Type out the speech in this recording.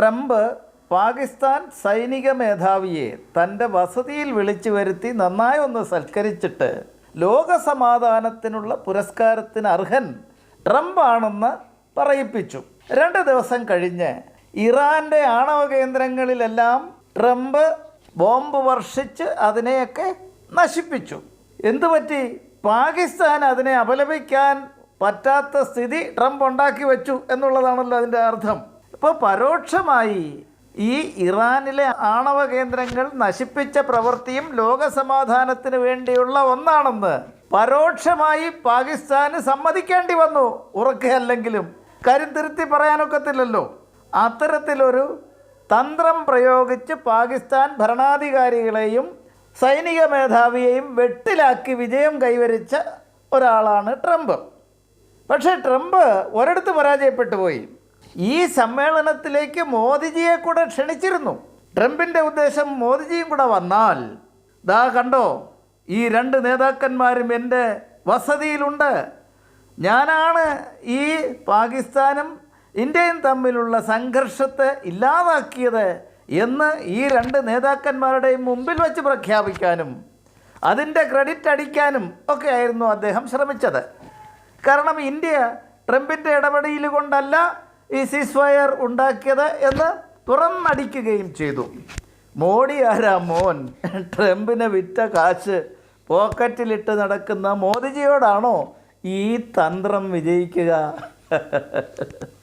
Trump Pakistan സൈനിക മേധാവിയെ തന്റെ വസതിയിൽ വിളിച്ചു വരുത്തി നന്നായി ഒന്ന് സൽക്കരിച്ചിട്ട് ലോകസമാധാനത്തിനുള്ള പുരസ്കാരത്തിന് അർഹൻ ട്രംപ് ആണെന്ന് പറയിപ്പിച്ചു. രണ്ട് ദിവസം കഴിഞ്ഞ് ഇറാന്റെ ആണവ കേന്ദ്രങ്ങളിലെല്ലാം ട്രംപ് ബോംബ് വർഷിച്ച് അതിനെയൊക്കെ നശിപ്പിച്ചു. എന്തു പറ്റി? പാകിസ്ഥാൻ അതിനെ അപലപിക്കാൻ പറ്റാത്ത സ്ഥിതി ട്രംപ് ഉണ്ടാക്കി വെച്ചു എന്നുള്ളതാണല്ലോ അതിന്റെ അർത്ഥം. ഇപ്പോൾ പരോക്ഷമായി ഈ ഇറാനിലെ ആണവ കേന്ദ്രങ്ങൾ നശിപ്പിച്ച പ്രവൃത്തിയും ലോകസമാധാനത്തിന് വേണ്ടിയുള്ള ഒന്നാണെന്ന് പരോക്ഷമായി പാകിസ്ഥാന് സമ്മതിക്കേണ്ടി വന്നു. ഉറക്കല്ലെങ്കിലും കാര്യം തിരുത്തി പറയാനൊക്കത്തില്ലല്ലോ. അത്തരത്തിലൊരു തന്ത്രം പ്രയോഗിച്ച് പാകിസ്ഥാൻ ഭരണാധികാരികളെയും സൈനിക മേധാവിയെയും വെട്ടിലാക്കി വിജയം കൈവരിച്ച ഒരാളാണ് ട്രംപ്. പക്ഷേ ട്രംപ് ഒരിടത്ത് പരാജയപ്പെട്ടു പോയി. ഈ സമ്മേളനത്തിലേക്ക് മോദിജിയെ കൂടെ ക്ഷണിച്ചിരുന്നു. ട്രംപിന്റെ ഉദ്ദേശം മോദിജിയും കൂടെ വന്നാൽ. ദാ കണ്ടോ ഈ രണ്ട് നേതാക്കന്മാരും എന്റെ വസതിയിലുണ്ട്. ഞാനാണ് ഈ പാകിസ്ഥാനും ഇന്ത്യയും തമ്മിലുള്ള സംഘർഷത്തെ ഇല്ലാതാക്കിയത് എന്ന് ഈ രണ്ട് നേതാക്കന്മാരുടെയും മുമ്പിൽ വച്ച് പ്രഖ്യാപിക്കാനും അതിന്റെ ക്രെഡിറ്റ് അടിക്കാനും ഒക്കെ ആയിരുന്നു അദ്ദേഹം ശ്രമിച്ചത്. കാരണം ഇന്ത്യ ട്രംപിന്റെ ഇടപെടൽ കൊണ്ടല്ല ഈ സീസ് ഫയർ ഉണ്ടാക്കിയത് എന്ന് തുറന്നടിക്കുകയും ചെയ്തു. മോഡി ആരാ മോൻ? ട്രംപിനെ വിറ്റ കാശ് പോക്കറ്റിലിട്ട് നടക്കുന്ന മോദിജിയോടാണോ ഈ തന്ത്രം വിജയിക്കുക?